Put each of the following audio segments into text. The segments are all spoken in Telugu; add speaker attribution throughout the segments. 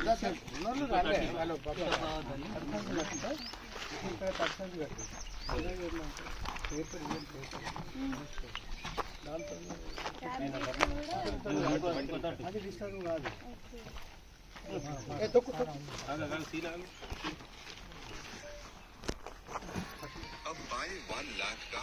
Speaker 1: ఇలా సార్, ఉన్నోళ్ళు రాలే. వాళ్ళు పాపం పర్సనల్ కట్టుకుంటా. ఇంకా పర్సనల్ కట్టు. అలాగే ఏంటంటే, పేపర్ ఇవ్వండి, పేపర్. దాంతో అది డిస్టర్బ్ కాదు ఏ, తొక్కు, తొక్కు.
Speaker 2: अब बाय वन लाख का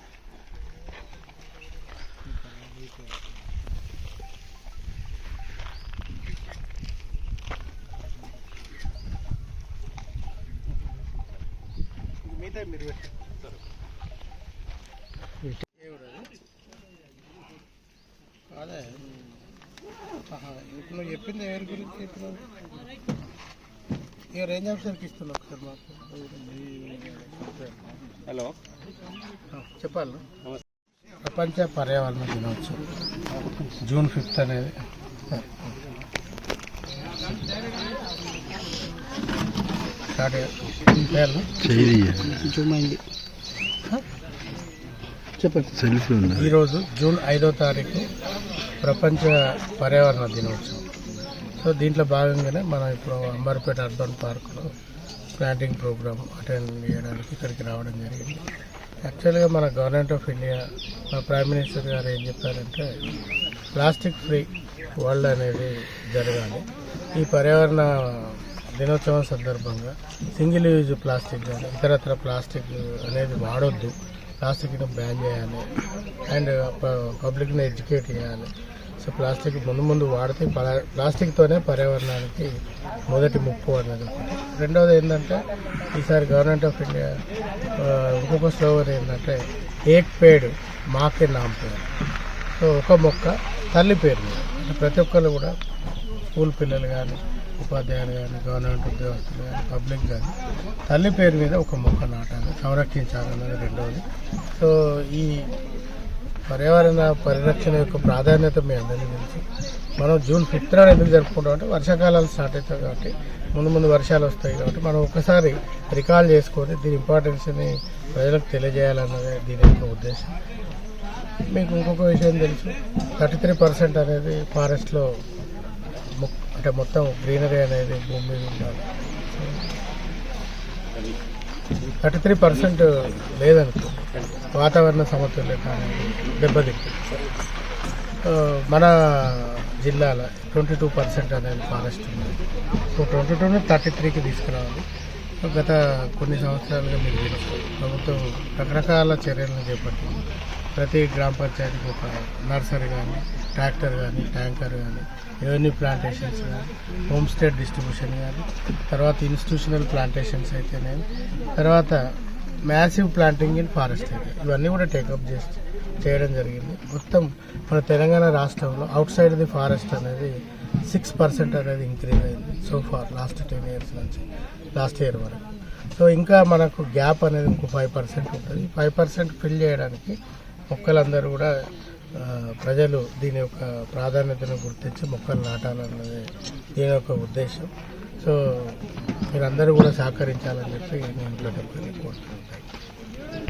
Speaker 1: మిగతా మీరు అది? ఇప్పుడు నువ్వు చెప్పింది ఎవరి గురించి చెప్పినావు ఇక రేంజ్ ఆఫీసర్కి ఇస్తున్నావు ఒకసారి మాకు.
Speaker 3: హలో.
Speaker 1: చెప్పాలి ప్రపంచ పర్యావరణ దినోత్సవం. జూన్ ఫిఫ్త్ అనేది. స్టార్ట్ చెప్పండి.
Speaker 4: సెల్ఫీ ఉందా?
Speaker 1: ఈరోజు జూన్ ఐదో తారీఖు ప్రపంచ పర్యావరణ దినోత్సవం. సో దీంట్లో భాగంగానే మనం ఇప్పుడు అంబర్పేట అర్బన్ పార్కులో ప్లాంటింగ్ ప్రోగ్రామ్ అటెండ్ చేయడానికి ఇక్కడికి రావడం జరిగింది. యాక్చువల్గా మన గవర్నమెంట్ ఆఫ్ ఇండియా మా ప్రైమ్ మినిస్టర్ గారు ఏం చెప్పారంటే ప్లాస్టిక్ ఫ్రీ వరల్డ్ అనేది జరగాలి. ఈ పర్యావరణ దినోత్సవం సందర్భంగా సింగిల్ యూజ్ ప్లాస్టిక్ కానీ ఇతరత్ర ప్లాస్టిక్ అనేది వాడొద్దు. ప్లాస్టిక్ని బ్యాన్ చేయాలి. అండ్ పబ్లిక్ని ఎడ్యుకేట్ చేయాలి. సో ప్లాస్టిక్ ముందు ముందు వాడితే పలా- ప్లాస్టిక్తోనే పర్యావరణానికి మొదటి ముప్పు అన్నది రెండవది ఏంటంటే ఈసారి గవర్నమెంట్ ఆఫ్ ఇండియా ఇంకొక స్లోగన్ ఏంటంటే ఏక్ పేడ్ మాకే నామ్ పేరు. సో ఒక మొక్క తల్లి పేరు ప్రతి ఒక్కరు కూడా స్కూల్ పిల్లలు కానీ ఉపాధ్యాయులు కానీ గవర్నమెంట్ ఉద్యోగస్తులు కానీ పబ్లిక్ కానీ తల్లి పేరు మీద ఒక మొక్క నాటాలి సంరక్షించాలన్నది రెండవది సో ఈ పర్యావరణ పరిరక్షణ యొక్క ప్రాధాన్యత మీ అందరికీ తెలుసు. మనం జూన్ ఫిఫ్త్ నాడు ఎందుకు జరుపుకుంటాం అంటే వర్షాకాలాలు స్టార్ట్ అవుతాయి కాబట్టి ముందు ముందు వర్షాలు వస్తాయి కాబట్టి మనం ఒకసారి రికాల్ చేసుకొని దీని ఇంపార్టెన్స్ని ప్రజలకు తెలియజేయాలన్నదే దీని యొక్క ఉద్దేశం. మీకు ఇంకొక విషయం తెలుసు థర్టీ త్రీ పర్సెంట్ అనేది ఫారెస్ట్లో అంటే మొత్తం గ్రీనరీ అనేది భూమి మీద ఉండాలి. థర్టీ త్రీ పర్సెంట్ లేదనుకో వాతావరణ సమతుల్యత అనేది దెబ్బతింటుంది. మన జిల్లాలో ట్వంటీ టూ పర్సెంట్ అనేది ఫారెస్ట్ ఉంది. సో ట్వంటీ టూని థర్టీ త్రీకి తీసుకురావాలి. గత కొన్ని సంవత్సరాలుగా మీరు తెలుసు ప్రభుత్వం రకరకాల చర్యలను చేపట్టింది. ప్రతి గ్రామ పంచాయతీకి ఒక నర్సరీ కానీ ట్రాక్టర్ కానీ ట్యాంకర్ కానీ రెవెన్యూ ప్లాంటేషన్స్ కానీ హోమ్ స్టేట్ డిస్ట్రిబ్యూషన్ కానీ తర్వాత ఇన్స్టిట్యూషనల్ ప్లాంటేషన్స్ అయితేనే తర్వాత మ్యాసివ్ ప్లాంటింగ్ ఇన్ ఫారెస్ట్ అయితే. ఇవన్నీ కూడా టేకప్ చేసి చేయడం జరిగింది. మొత్తం మన తెలంగాణ రాష్ట్రంలో అవుట్ సైడ్ ది ఫారెస్ట్ అనేది సిక్స్ పర్సెంట్ అనేది ఇంక్రీజ్ అయింది so far last ten years నుంచి లాస్ట్ ఇయర్ వరకు. సో ఇంకా మనకు గ్యాప్ అనేది ఇంకో ఫైవ్ పర్సెంట్ ఉంటుంది. ఫైవ్ పర్సెంట్ ఫిల్ చేయడానికి మొక్కలందరూ కూడా ప్రజలు దీని యొక్క ప్రాధాన్యతను గుర్తించి మొక్కలు నాటాలన్నది దీని యొక్క ఉద్దేశం. సో మీరందరూ కూడా సహకరించాలని చెప్పి నేను ఇంట్లో ఒక్కరిని కోరుతున్నాను.